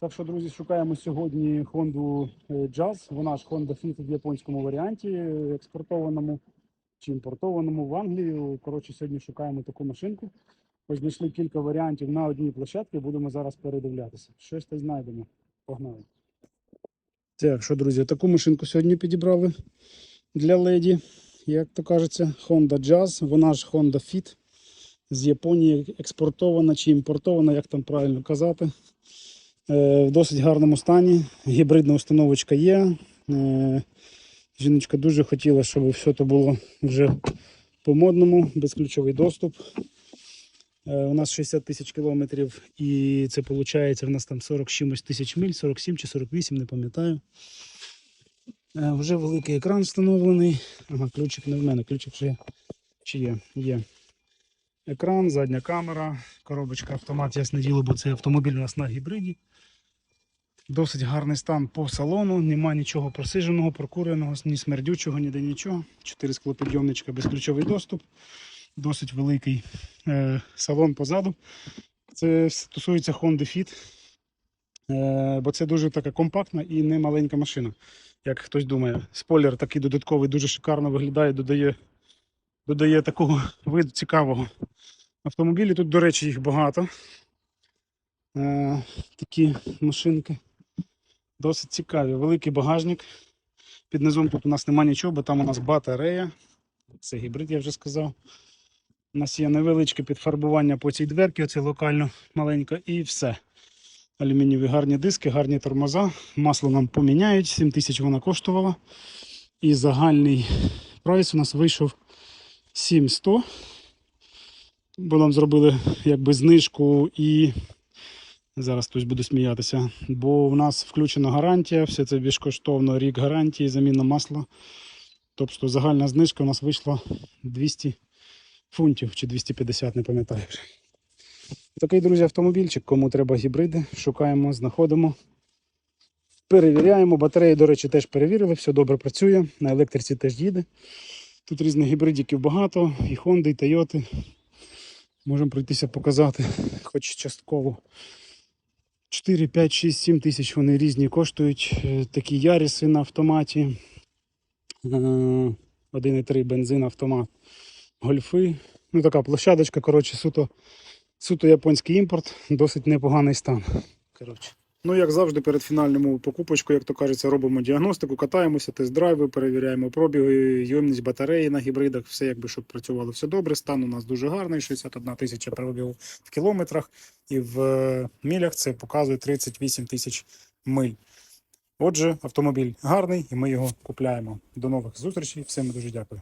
Так що, друзі, шукаємо сьогодні Honda е, Jazz. Вона ж Honda Fit в японському варіанті, е, експортованому чи імпортованому в Англію. Коротше, сьогодні шукаємо таку машинку. Ось знайшли кілька варіантів на одній площадці. Будемо зараз передивлятися. Щось та знайдемо. Погнали. Так, що, друзі, таку машинку сьогодні підібрали для леді. Як то кажеться, Honda Jazz. Вона ж Honda Fit з Японії експортована чи імпортована, як там правильно казати. Е, В досить гарному стані. Гібридна установочка є. Е, Жіночка дуже хотіла, щоб все це було вже по-модному, безключовий доступ. Е, У нас 60 тисяч кілометрів і це виходить, в нас там 40 чимось тисяч миль, 47 чи 48, не пам'ятаю. Вже великий екран встановлений. Ага, ключик не в мене, ключик вже чи є. є. Екран, задня камера, коробочка автомат, ясне діло, бо це автомобіль у нас на гібриді. Досить гарний стан по салону, нема нічого просиженого, прокуреного, ні смердючого, ніде нічого. Чотири склопідйомничка, безключовий доступ. Досить великий е, салон позаду. Це стосується Honda Fit, е, бо це дуже така компактна і не маленька машина, як хтось думає. Спойлер такий додатковий, дуже шикарно виглядає, додає, додає такого виду цікавого. Автомобілі тут, до речі, їх багато. Е, такі машинки досить цікаві. Великий багажник. Під низом тут у нас немає нічого, бо там у нас батарея. Це гібрид, я вже сказав. У нас є невеличке підфарбування по цій дверці, оце локально маленько, і все. Алюмінієві гарні диски, гарні тормоза. Масло нам поміняють, 7 тисяч вона коштувала. І загальний прайс у нас вийшов 7100. Бо нам зробили якби знижку і зараз хтось буде сміятися. Бо в нас включена гарантія, все це безкоштовно, рік гарантії, заміна масла. Тобто загальна знижка у нас вийшла 200 фунтів чи 250, не пам'ятаю вже. Такий, друзі, автомобільчик, кому треба гібриди, шукаємо, знаходимо. Перевіряємо. Батареї, до речі, теж перевірили, все добре працює. На електриці теж їде. Тут різних гібридиків багато, і Honda, і Toyota. Можемо пройтися показати, хоч частково. 4, 5, 6, 7 тисяч вони різні коштують. Е, Такі Яриси на автоматі. Е, 1,3 бензин автомат. Гольфи. Ну така площадочка, коротше, суто, суто японський імпорт, досить непоганий стан. Коротше. Ну, як завжди, перед фінальною покупочкою, як то кажеться, робимо діагностику, катаємося, тест-драйви, перевіряємо пробіги, ємність батареї на гібридах, все якби щоб працювало все добре. Стан у нас дуже гарний, 61 тисяча пробігу в кілометрах, і в е, милях це показує 38 тисяч миль. Отже, автомобіль гарний, і ми його купляємо. До нових зустрічей. Всім дуже дякую.